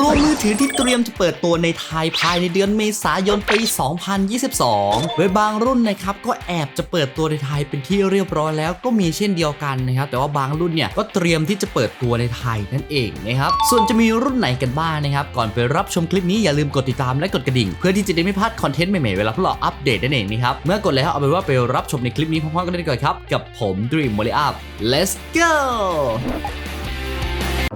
รวมมือถือที่เตรียมจะเปิดตัวในไทยภายในเดือนเมษายนปี 2022 โดยบางรุ่นนะครับก็แอบจะเปิดตัวในไทยเป็นที่เรียบร้อยแล้วก็มีเช่นเดียวกันนะครับ แต่ว่าบางรุ่นเนี่ยก็เตรียมที่จะเปิดตัวในไทยนั่นเองนะครับ ส่วนจะมีรุ่นไหนกันบ้างนะครับ ก่อนไปรับชมคลิปนี้อย่าลืมกดติดตามและกดกระดิ่ง เพื่อที่จะได้ไม่พลาดคอนเทนต์ใหม่ๆเวลาพวกเราอัปเดตนั่นเองนะครับ เมื่อกดแล้วเอาไปนว่าไปรับชมในคลิปนี้พร้อมๆกันได้ก่อนครับ กับผม Dream m o l i Up let's go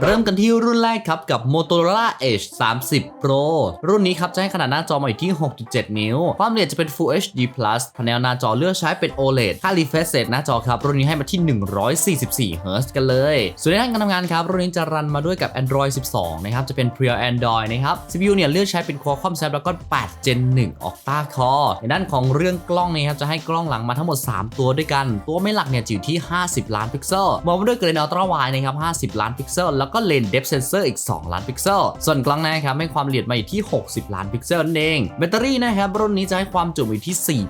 เริ่มกันที่รุ่นแรกครับกับ Motorola Edge 30 Pro รุ่นนี้ครับจะให้ขนาดหน้าจอมาอยู่ที่ 6.7 นิ้ว ความละเอียดจะเป็น Full HD Plus พาเนลหน้าจอเลือกใช้เป็น OLED ค่า refresh rate หน้าจอครับ รุ่นนี้ให้มาที่ 144 Hz กันเลย ส่วนในด้านการทำงานครับ รุ่นนี้จะรันมาด้วยกับ Android 12 นะครับ จะเป็น Pure Android นะครับ CPU เนี่ยเลือกใช้เป็น Qualcomm Snapdragon 8 Gen 1 Octa Core ในด้านของเรื่องกล้องนะครับจะให้กล้องหลังมาทั้งหมด 3 ตัวด้วยกัน ตัวไม่หลักเนี่ยจะอยู่ที่ 50 ล้านพิกเซลมองมาด้วยเกรนอัลตร้าไวนะครับ 50 ล้านพิกเซลแล้วก็เลนส์ depth sensor อีก 2 ล้านพิกเซล ส่วนกล้องหน้าครับให้ความละเอียดมาอยู่ที่ 60 ล้านพิกเซลนั่นเอง แบตเตอรี่นะครับรุ่นนี้จะให้ความจุอยู่ที่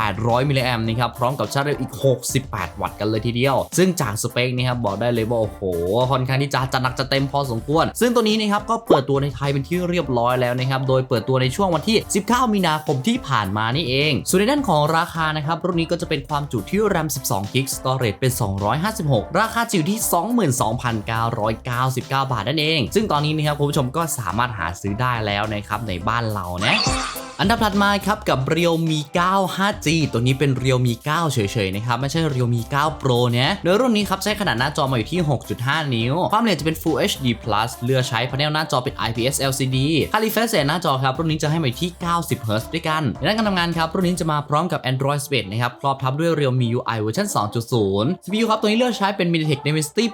4,800 มิลลิแอมป์นะครับพร้อมกับชาร์จเร็วอีก 68 วัตต์กันเลยทีเดียว ซึ่งจากสเปคนี่ครับบอกได้เลยว่าโอ้โหค่อนข้างที่จะจัดหนักจัดเต็มพอสมควร ซึ่งตัวนี้นะครับก็เปิดตัวในไทยเป็นที่เรียบร้อยแล้วนะครับโดยเปิดตัวในช่วงวันที่ 19 มีนาคมที่ผ่านมานี่เอง ส่วนในด้านของราคานะครับรุ่นนี้ก็จะเป็นความจุที่ RAM 12 g b storage เป็น 256 ราคาจะอยู่99 บาทนั่นเอง ซึ่งตอนนี้นะครับคุณผู้ชมก็สามารถหาซื้อได้แล้วนะครับในบ้านเรานะ อันดับถัดมาครับกับ Realme 9 5G ตัวนี้เป็น Realme 9เฉยๆนะครับ ไม่ใช่ Realme 9 Pro เนี่ยโดยรุ่นนี้ครับใช้ขนาดหน้าจอมาอยู่ที่ 6.5 นิ้ว ความละเอียดจะเป็น Full HD Plus เลือกใช้พาเนลหน้าจอเป็น IPS LCD ค่า refresh rate หน้าจอครับ รุ่นนี้จะให้มาอยู่ที่ 90 Hz ด้วยกันในด้านการทำงานครับ รุ่นนี้จะมาพร้อมกับ Android 11 นะครับ ครอบทับด้วย Realme UI เวอร์ชัน2.0 CPU ครับ ตัวนี้เลือกใช้เป็น MediaTek Dimensity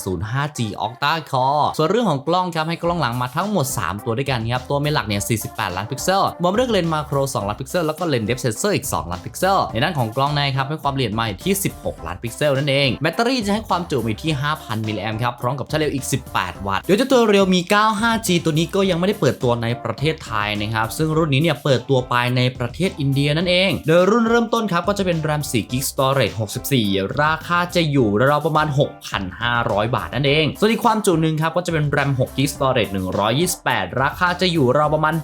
8105 G Octa Core ส่วนเรื่องของกล้องครับให้กล้องหลังมาทั้งหมด 3 ตัวด้วยกันครับ ตัวไม่หลักเนี่ย 48 ล้านพิกเซลบวกด้วยเลนส์มาโคร 2 ล้านพิกเซล แล้วก็เลนส์เดฟเซนเซอร์อีก 2 ล้านพิกเซล ในด้านของกล้องนะครับให้ความละเอียดมาอยู่ที่ 16 ล้านพิกเซลนั่นเอง แบตเตอรี่จะให้ความจุอยู่ที่ 5,000 มิลลิแอมป์ครับ พร้อมกับชาร์จเร็วอีก 18 วัตต์ เดี๋ยวเจ้าตัว Realme 9 5G ตัวนี้ก็ยังไม่ได้เปิดตัวในประเทศไทยนะครับ ซึ่งรุ่นนี้เนี่ยเปิดตัวไปในประเทศอินเดียนั่นเอง โดยรุ่นเริ่มต้นครับก็จะเป็น RAM 4 g b storage 64 ราคาจะอยู่ราวๆประมาณ 6,500 บาทนั่นเองส่วนอีกความจุหนึ่งครับก็จะเป็น RAM 6 g b storage 128 ราคาจะอยู่ราวประมาณ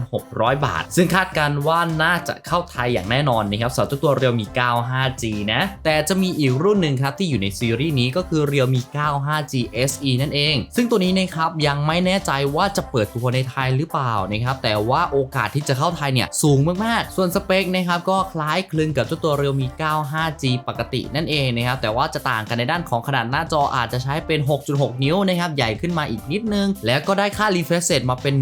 7,600 บาทซึ่งคาดการณ์ว่าน่าจะเข้าไทยอย่างแน่นอนนะครับสำหรับตัว Realme 9 5G นะ แต่จะมีอีกรุ่นหนึ่งครับที่อยู่ในซีรีส์นี้ก็คือ Realme 9 5G SE นั่นเอง ซึ่งตัวนี้นะครับยังไม่แน่ใจว่าจะเปิดตัวในไทยหรือเปล่านะครับแต่ว่าโอกาสที่จะเข้าไทยเนี่ยสูงมากๆ ส่วนสเปคนะครับก็คล้ายคลึงกับเจ้าตัว Realme 9 5G ปกตินั่นเองนะครับแต่ว่าจะต่างกันในด้านของขนาดหน้าจออาจจะใช้เป็น 6.6 นิ้วนะครับใหญ่ขึ้นมาอีกนิดนึง แล้วก็ได้ค่า refresh rate มาเป็น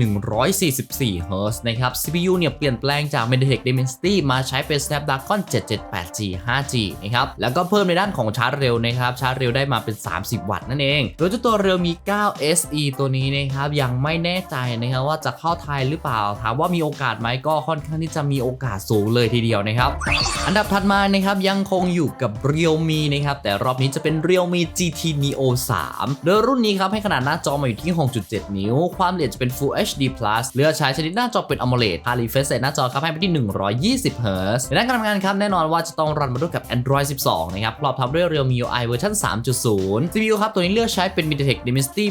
144 Hz นะครับ CPU เนี่ยเปลี่ยนแปลงจาก MediaTek Dimensity มาใช้เป็น Snapdragon 778G 5G นะครับ แล้วก็เพิ่มในด้านของชาร์จเร็วนะครับ ชาร์จเร็วได้มาเป็น 30 วัตต์นั่นเอง โดยเจ้าตัว Realme 9 SE ตัวนี้นะครับ ยังไม่แน่ใจนะครับว่าจะเข้าไทยหรือเปล่า ถามว่ามีโอกาสไหมก็ค่อนข้างที่จะมีโอกาสสูงเลยทีเดียวนะครับ อันดับถัดมานะครับยังคงอยู่กับ Realme นะครับ แต่รอบนี้จะเป็น Realme GT Neo 3 โดยรุ่นนี้ครับให้ขนาดหน้าจอมาอยู่ที่ 6.7 นิ้ว ความละเอียดจะเป็น Full HD Plus เลือกใช้ชนิดหน้าจอเป็น AMOLED ค่า refresh rate หน้าจอครับให้ไปที่ 120 Hz ในด้านการทำงานครับแน่นอนว่าจะต้องรันมาด้วยกับ Android 12 นะครับพร้อมทับด้วย Realme UI เวอร์ชัน3.0 CPU ครับตัวนี้เลือกใช้เป็น MediaTek Dimensity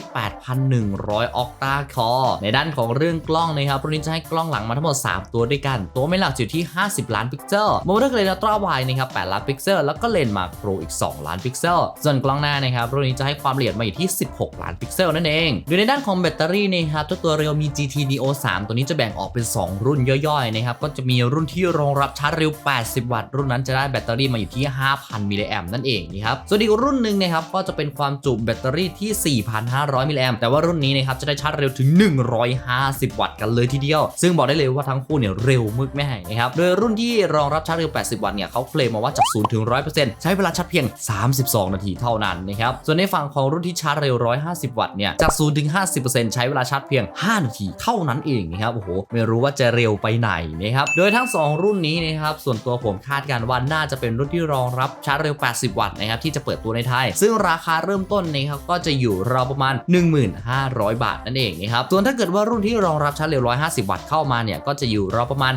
8100 Octa Core ในด้านของเรื่องกล้องนะครับรุ่นนี้จะให้กล้องหลังมาทั้งหมด 3 ตัวด้วยกัน ตัวไม่หลักอยู่ที่ 50 ล้านพิกเซลโมเดลเลนส์อัลตร้าไวนะครับ8ล้านพิกเซลแล้วก็เลนส์มาโครอีก 2 ล้านพิกเซลส่วนกล้องหน้านะครับรุ่นนี้จะให้ความละเอียดมาอยู่ที่ 16 ล้านพิกเซลนั่นเองโดยในด้านของแบตเตอรี่นะครับตัว Realme GT Neo 3 ตัวนี้จะแบ่งออกเป็น 2รุ่นย่อยๆนะครับก็จะมีรุ่นที่รองรับชาร์จเร็ว 80 วัตต์ รุ่นนั้นจะได้แบตเตอรี่มาอยู่ที่ 5,000 มิลลิแอมนั่นเองนะครับส่วนอีกรุ่นหนึ่งนะครับก็จะเป็นความจุแบตเตอรี่ที่ 4,500 มิลลิแอมแต่ว่ารุ่นนี้นะครับจะได้ชาร์จเร็วถึง 150 วัตต์กันเลยทีเดียว ซึ่งบอกได้เลยว่าทั้งคู่เนี่ยเร็วมึกแม่นะครับโดยรุ่นที่รองรับชาร์จเร็ว 80 วัตต์เนี่ยเขาเคลมมาว่าจาก0ถึง100%ใช้เวลาชาร์จเพียง 32 นาทีเท่านั้นนะครับส่วนในฝั่งของรุ่นที่ชาร์จเร็ว 150 วัตต์เนี่ยจาก0ถึง50%ใช้เวลาชาร์จเพียง 5 นาทีเท่านั้นเองนะครับโอ้โหไม่รู้ว่าจะเร็วไปไหนนะครับโดยทั้ง 2 รุ่นนี้นะครับส่วนตัวผมคาดการณ์ว่าน่าจะเป็นรุ่นที่รองรับชาร์จเร็ว 80 วัตต์นะครับที่จะเปิดตัวในไทย ซึ่งราคาเริ่มต้นนะครับก็จะอยู่ราวประมาณ 1500 บาทนั่นเองนะครับส่วนถ้าเกิดว่ารุ่นที่รองรับชาร์จเร็ว 150 วัตต์เข้ามาเนี่ยก็จะอยู่ราวประมาณ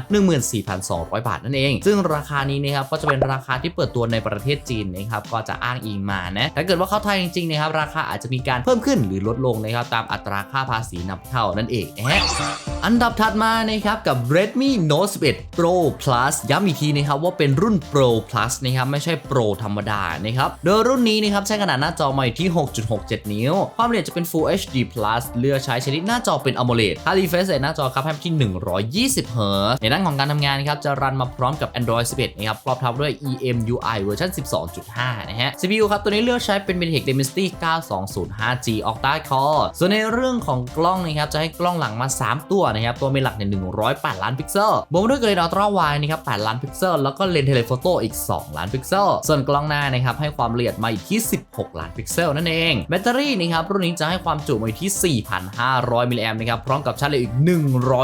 14,200 บาทนั่นเอง ซึ่งราคานี้นะครับก็จะเป็นราคาที่เปิดตัวในประเทศจีนนะครับก็จะอ้างอิงมานะถ้าเกิดว่าเข้าไทยจริงๆนะครับราคาอาจจะมีการเพิ่มขึ้นหรือลดลงนะครับตามอัตราค่าภาษีนำเข้านั่นเองนะฮะอันดับถัดมานะครับกับับ Redmi Note 11 Pro Plus ย้ำอีกทีนะครับว่าเป็นรุ่น Pro Plus นะครับไม่ใช่ Pro ธรรมดานะครับโดยรุ่นนี้นะครับใช้ขนาดหน้าจอมาอยู่ที่ 6.67 นิ้ว ความละเอียดจะเป็น Full HD Plus เลือกใช้ชนิดหน้าจอเป็น AMOLED ค่า refresh rate หน้าจอครับให้ที่ 120 Hz ในด้านของการทำงานครับจะรันมาพร้อมกับ Android 11 นะครับพร้อมทับด้วย EMUI เวอร์ชัน12.5 นะฮะ CPU ครับตัวนี้เลือกใช้เป็น MediaTek Dimensity 9205G Octa Core ส่วนในเรื่องของกล้องนะครับจะให้กล้องหลังมา 3 ตัวนะครับตัวเมนหลักเนี่ย8 ล้านพิกเซลบวกด้วยเกรดอัลตร้าไวนะครับ8ล้านพิกเซลแล้วก็เลนส์เทเลโฟโต้อีก 2 ล้านพิกเซลส่วนกล้องหน้านะครับให้ความละเอียดมาอยู่ที่ 16 ล้านพิกเซลนั่นเองแบตเตอรี่นะครับรุ่นนี้จะให้ความจุมาอยู่ที่ 4,500 มิลลิแอมป์นะครับพร้อมกับชาร์จเร็วอีก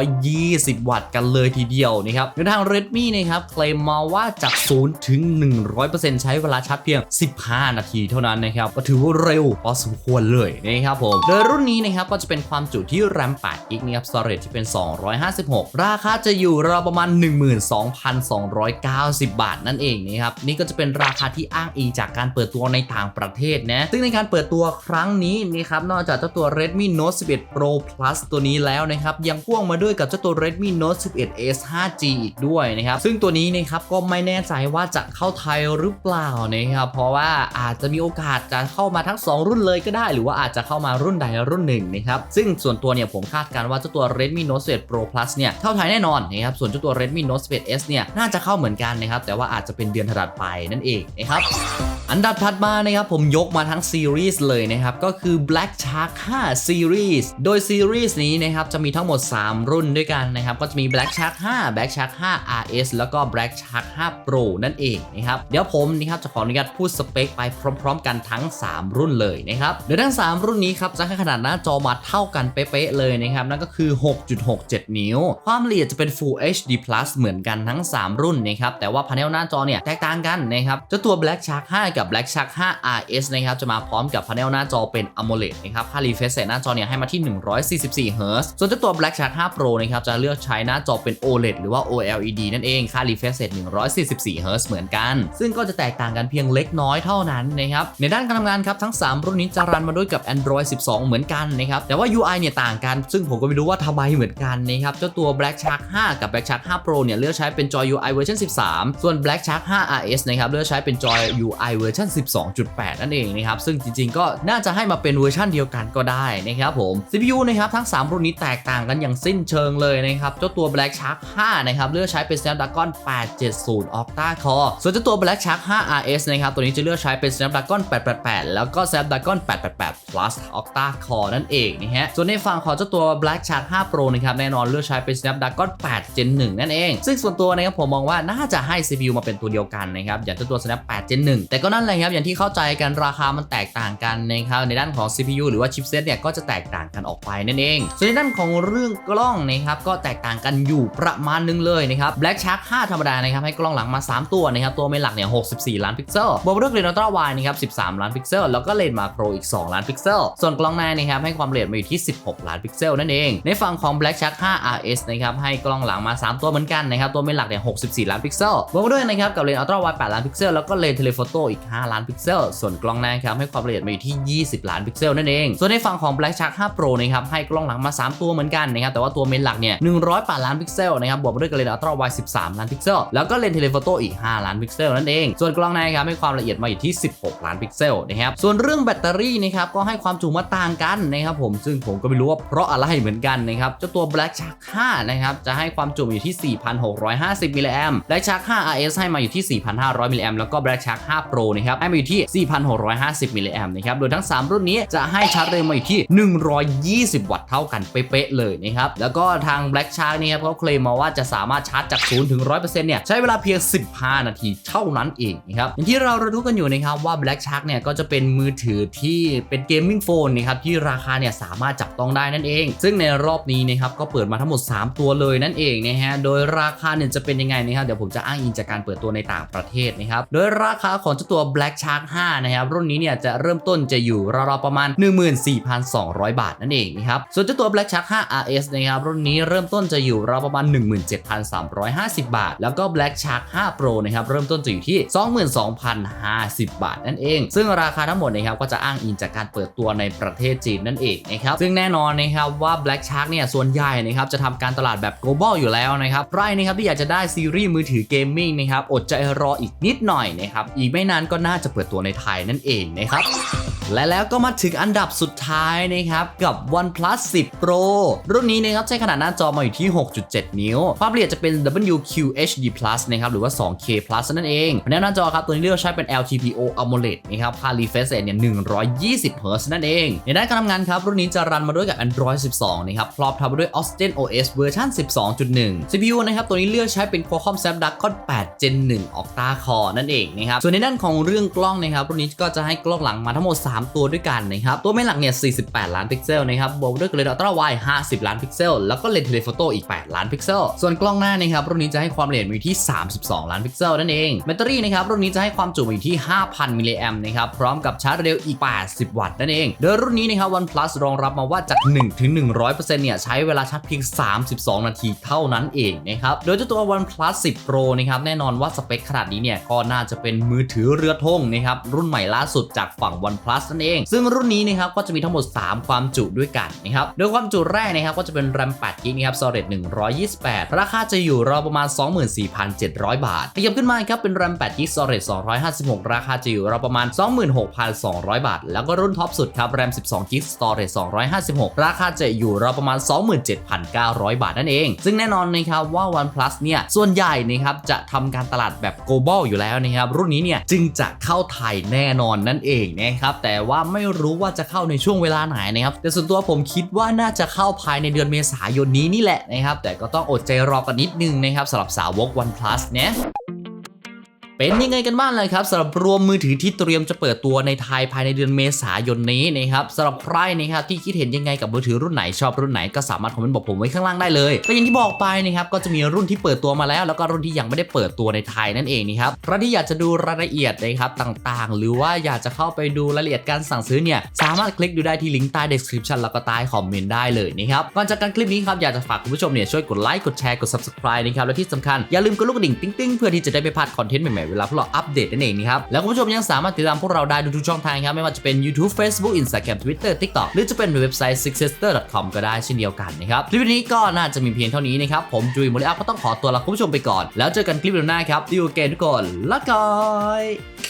120 วัตต์กันเลยทีเดียวนะครับโดยทาง Redmi นะครับเคลมมาว่าจาก 0 ถึง 100%ใช้เวลาชาร์จเพียง 15 นาทีเท่านั้นนะครับก็ถือว่าเร็วพอสมควรเลยนะครับผมโดยรุ่นนี้นะครับก็จะเป็นความจุที่ RAM 8 GB นะครับ storage ที่เป็น 256 รราคาจะอยู่ราวประมาณ 12,290 บาทนั่นเองนะครับนี่ก็จะเป็นราคาที่อ้างอิงจากการเปิดตัวในต่างประเทศนะซึ่งในการเปิดตัวครั้งนี้นะครับนอกจากเจ้าตัว Redmi Note 11 Pro Plus ตัวนี้แล้วนะครับยังพ่วงมาด้วยกับเจ้าตัว Redmi Note 11 S 5G อีกด้วยนะครับซึ่งตัวนี้นะครับก็ไม่แน่ใจว่าจะเข้าไทยหรือเปล่านะครับเพราะว่าอาจจะมีโอกาสจะเข้ามาทั้ง 2 รุ่นเลยก็ได้ หรือว่าอาจจะเข้ามารุ่นใดรุ่นหนึ่งนะครับซึ่งส่วนตัวเนี่ยผมคาดการณ์ว่าเจ้าตัว Redmi Note 11 Pro Plus เนี่ยเข้าไทยแน่นอนนะครับส่วนเจ้าตัว Redmi Note 11 S เนี่ยน่าจะเข้าเหมือนกันนะครับแต่ว่าอาจจะเป็นเดือนถัดไปนั่นเองนะครับอันดับถัดมานะครับผมยกมาทั้งซีรีส์เลยนะครับก็คือ Black Shark 5 Series โดยซีรีส์นี้นะครับจะมีทั้งหมด 3 รุ่นด้วยกันนะครับก็จะมี Black Shark 5 Black Shark 5 RS แล้วก็ Black Shark 5 Pro นั่นเองนะครับเดี๋ยวผมนะครับจะขออนุญาตพูดสเปคไปพร้อม ๆ กันทั้ง 3 รุ่นเลยนะครับโดยทั้ง 3 รุ่นนี้ครับจะให้ขนาดหน้าจอมาเท่ากันเป๊ะๆเลยนะครับนั่นก็คือ 6.67 นิ้ว ความละเอียดจะเป็น Full HD Plus เหมือนกันทั้ง 3 รุ่นนะครับ แต่ว่าพาเนลหน้าจอเนี่ยแตกต่างกันนะครับเจ้าตัว Black Shark 5 กับ Black Shark 5 RS นะครับจะมาพร้อมกับพาเนลหน้าจอเป็น AMOLED นะครับค่า refresh rate หน้าจอเนี่ยให้มาที่ 144 Hz ส่วนเจ้าตัว Black Shark 5 Pro นะครับจะเลือกใช้หน้าจอเป็น OLED หรือว่า OLED นั่นเองค่า refresh rate 144 Hz เหมือนกัน ซึ่งก็จะแตกต่างกันเพียงเล็กน้อยเท่านั้นนะครับในด้านการทำงานครับทั้ง 3 รุ่นนี้จะรันมาด้วยกับ Android 12 เหมือนกันนะครับแต่ว่า UI เนี่ยต่างกัน ซึ่งผมก็ไม่รู้ว่าทำไมเหมือนกันนะครับเจ้าตัว Black Shark 5 กับ Black Shark 5 Pro เนี่ยเลือกใช้เป็นจอ UI เวอร์ชัน13 ส่วน Black Shark 5 RS นะครับเลือกใช้เป็นจอ UI เวอร์ชัน12.8 นั่นเองนะครับซึ่งจริงๆ ก็น่าจะให้มาเป็นเวอร์ชันเดียวกันก็ได้นะครับผม CPU นะครับทั้ง 3 รุ่นนี้แตกต่างกันอย่างสิ้นเชิงเลยนะครับเจ้าตัว Black Shark 5 นะครับเลือกใช้เป็น Snapdragon 870 Octa Core ส่วนเจ้าตัว Black Shark 5 RS นะครับตัวนี้จะเลือกใช้เป็น Snapdragon 888 แล้วก็ Snapdragon 888 Plus Octa Core นั่นเองนะฮะส่วนในฝั่งของเจ้าตัว Black Shark 5 Pro นะครับแน่นอนเลือกใช้เป็น Snapdragon 8 Gen 1 นั่นเอง ซึ่งส่วนตัวนะครับผมมองว่าน่าจะให้ CPU มาเป็นตัวเดียวกันนะครับอย่างตัว Snap 8 Gen 1 แต่ก็นั่นแหละครับอย่างที่เข้าใจกันราคามันแตกต่างกันนะครับในด้านของ CPU หรือว่าชิปเซตเนี่ยก็จะแตกต่างกันออกไปนั่นเอง ส่วนในด้านของเรื่องกล้องนะครับก็แตกต่างกันอยู่ประมาณนึงเลยนะครับ Black Shark 5 ธรรมดานะครับให้กล้องหลังมา 3 ตัวนะครับตัวเมนหลักเนี่ย64 ล้านพิกเซลบวกด้วยเลนส์อัลตร้าไวนะครับ13 ล้านพิกเซลแล้วก็เลนส์มาโครอีก 2 ล้านพิกเซลส่วนกล้องหน้านะครับให้ความละเอียดมาอยู่ที่ 16 ล้านพิกเซลนั่นเองในฝั่งของ Black Shark 5 RS นะครับให้กล้องหลังมา 3 ตัวเหมือนกันนะครับตัวเมนหลักเนี่ย64 ล้านพิกเซลบวกด้วยนะครับกับเลนส์อัลตร้าไวด์8ล้านพิกเซลแล้วก็เลนส์เทเลโฟโต้อีก 5 ล้านพิกเซลส่วนกล้องหน้าครับให้ความละเอียดมาอยู่ที่ 20 ล้านพิกเซลนั่นเองส่วนในฝั่งของ Black Shark 5 Pro นะครับให้กล้องหลังมา 3 ตัวเหมือนกันนะครับแต่ว่าตัวเมนหลักเนี่ย108 ล้านพิกเซลนะครับบวกด้วยกับเลนส์อัลตร้าไวด์13 ล้านพิกเซลแล้วก็เลนส์เทเลโฟโต้อีก 5 ล้านพิกเซลนั่นเองส่วนกล้องหน้าครับให้ความละเอียดมาอยู่ที่ 16 ล้านพิกเซลนะครับส่วนเรื่องแบตเตอรี่นะครับก็ให้ความจุมาต่างกันนะครับผมซึ่งผมก็ไม่รู้ว่าเพราะอะไรเหมือนกันนะครับเจ้าตัว Black Shark 5นะครับ จะให้ความจุอยู่ที่ 4,650มิลลิแอม Black Shark 5 RS ให้มาอยู่ที่ 4,500มิลลิแอมแล้วก็ Black Shark 5 Pro นะครับให้มาอยู่ที่ 4,650มิลลิแอมนะครับ โดยทั้ง 3 รุ่นนี้จะให้ชาร์จเร็วมาอยู่ที่ 120 วัตต์เท่ากันเป๊ะๆเลยนะครับ แล้วก็ทาง Black Shark เนี่ยครับเขาเคลมมาว่าจะสามารถชาร์จจาก0ถึง100%เนี่ยใช้เวลาเพียง 15 นาทีเท่านั้นเองนะครับอย่างที่เรารู้กันอยู่นะครับว่า Black Shark เนี่ยก็จะเป็นมือถือที่เป็นเกมมิ่งโฟนนะครับที่ราคาเนี่ยสามารถจับต้องได้นั่นเอง ซึ่งในรอบนี้นะครับก็เปิดมาทั้งหมด 3 ตัวตัวเลยนั่นเองนะฮะ โดยราคาเนี่ยจะเป็นยังไงนะครับ เดี๋ยวผมจะอ้างอิงจากการเปิดตัวในต่างประเทศนะครับ โดยราคาของเจ้าตัว Black Shark 5 นะครับ รุ่นนี้เนี่ยจะเริ่มต้นจะอยู่ราวๆประมาณ 14,200 บาทนั่นเองนะครับ ส่วนเจ้าตัว Black Shark 5 RS นะครับ รุ่นนี้เริ่มต้นจะอยู่ราวประมาณ 17,350 บาท แล้วก็ Black Shark 5 Pro นะครับ เริ่มต้นจะอยู่ที่ 22,050 บาทนั่นเอง ซึ่งราคาทั้งหมดนะครับ ก็จะอ้างอิงจากการเปิดตัวในประเทศจีนนั่นเองนะครับ ซึ่งแน่นอนนะครับว่า Black Shark เนี่ย ส่วนใหญ่นะครับ จะทำการตลาดแบบ global อยู่แล้วนะครับใครนะครับที่อยากจะได้ซีรีส์มือถือเกมมิ่งนะครับอดใจรออีกนิดหน่อยนะครับอีกไม่นานก็น่าจะเปิดตัวในไทยนั่นเองนะครับ และแล้วก็มาถึงอันดับสุดท้ายนะครับกับ OnePlus 10 Pro รุ่นนี้นะครับใช้ขนาดหน้าจอมาอยู่ที่ 6.7 นิ้ว ความละเอียดจะเป็น WQHD Plus นะครับหรือว่า 2K Plus นั่นเองแนวหน้าจอครับตัวนี้เลือกใช้เป็น LTPO AMOLED นะครับค่า refresh rate เนี่ย120 Hz นั่นเอง ในด้านการทำงานครับ รุ่นนี้จะรันมาด้วยกับ Android 12 นะครับพร้อมทำมาด้วย Osten OS เวอร์ชัน12.1 CPU นะครับตัวนี้เลือกใช้เป็น Qualcomm Snapdragon 8 Gen 1 Octa Core นั่นเองนะครับส่วนในด้านของเรื่องกล้องนะครับรุ่นนี้ก็จะให้กล้องหลังมาทั้งหมด3ตัวด้วยกันนะครับตัวแม่หลักเนี่ย 48 ล้านพิกเซลนะครับบวกด้วยเลนส์อัลตร้าไวด์50 ล้านพิกเซล แล้วก็เลนส์เทเลโฟโต้อีก 8 ล้านพิกเซล ส่วนกล้องหน้านะครับรุ่นนี้จะให้ความละเอียดอยู่ที่ 32 ล้านพิกเซลนั่นเองแบตเตอรี่นะครับรุ่นนี้จะให้ความจุอยู่ที่ 5,000 มิลลิแอมป์นะครับพร้อมกับชาร์จเร็วอีก 80 วัตต์นั่นเองโดยรุ่นนี้นะครับ OnePlus รองรับมาว่าจาก1ถึง100%เนี่ยใช้เวลาชาร์จเพียง 32 นาทีเท่านั้นเองนะครับโดยเจ้าตัว OnePlus 10 Pro นะครับแน่นอนว่าสเปคขนาดนี้เนี่ยก็น่าจะเป็นมือถือเรือธงนะครับรุ่นใหม่ล่าสุดจากฝั่ง OnePlus นั่นเอง ซึ่งรุ่นนี้นะครับก็จะมีทั้งหมด 3 ความจุด้วยกันนะครับโดยความจุแรกนะครับก็จะเป็น RAM 8 GB นะครับ Storage 128 ราคาจะอยู่ราวประมาณ 24,700 บาทขยับขึ้นมาครับเป็น RAM 8 GB Storage 256 ราคาจะอยู่ราวประมาณ 26,200 บาท แล้วก็รุ่นท็อปสุดครับ RAM 12 GB Storage 256 ราคาจะอยู่ราวประมาณ 27,900 บาทนั่นเอง ซึ่งแน่นอนนะครับว่า OnePlus เนี่ยส่วนใหญ่นะครับจะทำการตลาดแบบ global อยู่แล้วนะครับรุ่นนี้เนี่ยจึงจะเข้าไทยแน่นอนนั่นเองนะครับแต่ว่าไม่รู้ว่าจะเข้าในช่วงเวลาไหนนะครับแต่ส่วนตัวผมคิดว่าน่าจะเข้าภายในเดือนเมษายนนี้นี่แหละนะครับแต่ก็ต้องอดใจรอกันนิดนึงนะครับสำหรับสาวก OnePlus เนี่ย เป็นยังไงกันบ้างเลยครับสำหรับรวมมือถือที่เตรียมจะเปิดตัวในไทยภายในเดือนเมษายนนี้นะครับสำหรับใครนะครับที่คิดเห็นยังไงกับมือถือรุ่นไหนชอบรุ่นไหนก็สามารถคอมเมนต์บอกผมไว้ข้างล่างได้เลยก็อย่างที่บอกไปนะครับก็จะมีรุ่นที่เปิดตัวมาแล้ว แล้วก็รุ่นที่ยังไม่ได้เปิดตัวในไทยนั่นเองนะครับใครที่อยากจะดูรายละเอียดนะครับต่างๆ หรือว่าอยากจะเข้าไปดูรายละเอียดการสั่งซื้อเนี่ยสามารถคลิกดูได้ที่ลิงก์ใต้ description แล้วก็ใต้คอมเมนต์ได้เลยนะครับก่อนจากการคลิปนี้ครับอยากจะฝากคุณผู้ชมเนี่ยช่วยกดไลค์กดแชร์กด subscribe นะครับและที่สำคัญอย่าลืมกดลูกกระดิ่งติ๊งๆเพื่อที่จะได้ไม่พลาดคอนเทนต์ใหม่เวลาพวกเราอัปเดตนั่นเองนะครับแล้วคุณผู้ชมยังสามารถติดตามพวกเราได้ทุกช่องทางครับไม่ว่าจะเป็น YouTube Facebook Instagram Twitter TikTok หรือจะเป็นเว็บไซต์ sixsister.com ก็ได้เช่นเดียวกันนะครับคลิปนี้ก็น่าจะมีเพียงเท่านี้นะครับผมจุยโมริอัพก็ต้องขอตัวลาคุณผู้ชมไปก่อน แล้วเจอกันคลิปหน้าครับดิวเกนทุกคนละกอย